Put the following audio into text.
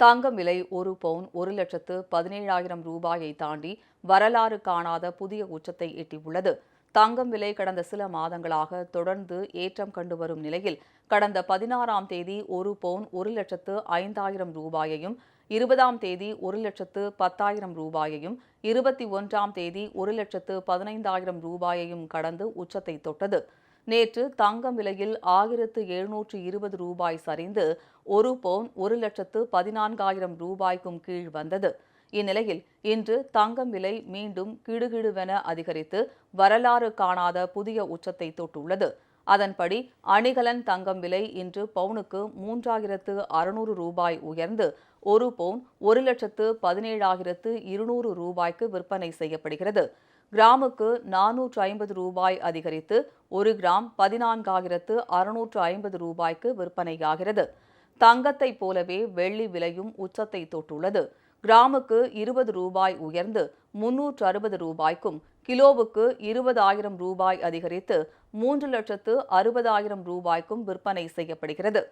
தங்கம் விலை ஒரு பவுன் ஒரு லட்சத்து பதினேழாயிரம் ரூபாயை தாண்டி வரலாறு காணாத புதிய உச்சத்தை எட்டியுள்ளது. தங்கம் விலை கடந்த சில மாதங்களாக தொடர்ந்து ஏற்றம் கண்டு வரும் நிலையில் கடந்த பதினாறாம் தேதி ஒரு பவுன் ஒரு லட்சத்து ஐந்தாயிரம் ரூபாயையும் இருபதாம் தேதி ஒரு லட்சத்து பத்தாயிரம் ரூபாயையும் இருபத்தி ஒன்றாம் தேதி ஒரு லட்சத்து பதினைந்தாயிரம் ரூபாயையும் கடந்து உச்சத்தை தொட்டது. நேற்று தங்கம் விலையில் ஆயிரத்து எழுநூற்று இருபது ரூபாய் சரிந்து ஒரு பவுன் ஒரு லட்சத்து பதினான்காயிரம் ரூபாய்க்கும் கீழ் வந்தது. இந்நிலையில் இன்று தங்கம் விலை மீண்டும் கிடுகிடுவென அதிகரித்து வரலாறு காணாத புதிய உச்சத்தை தொட்டுள்ளது. அதன்படி அணிகலன் தங்கம் விலை இன்று பவுனுக்கு மூன்றாயிரத்து அறுநூறு ரூபாய் உயர்ந்து ஒரு பவுன் ஒரு லட்சத்து பதினேழாயிரத்து இருநூறு ரூபாய்க்கு விற்பனை செய்யப்படுகிறது. கிராமுக்கு நானூற்று ஐம்பது ரூபாய் அதிகரித்து ஒரு கிராம் பதினான்காயிரத்து அறுநூற்று ஐம்பது ரூபாய்க்கு விற்பனையாகிறது. தங்கத்தைப் போலவே வெள்ளி விலையும் உச்சத்தை தொட்டுள்ளது. கிராமுக்கு இருபது ரூபாய் உயர்ந்து முன்னூற்று அறுபது ரூபாய்க்கும் கிலோவுக்கு இருபதாயிரம் ரூபாய் அதிகரித்து மூன்று லட்சத்து அறுபதாயிரம் ரூபாய்க்கும் விற்பனை செய்யப்படுகிறது.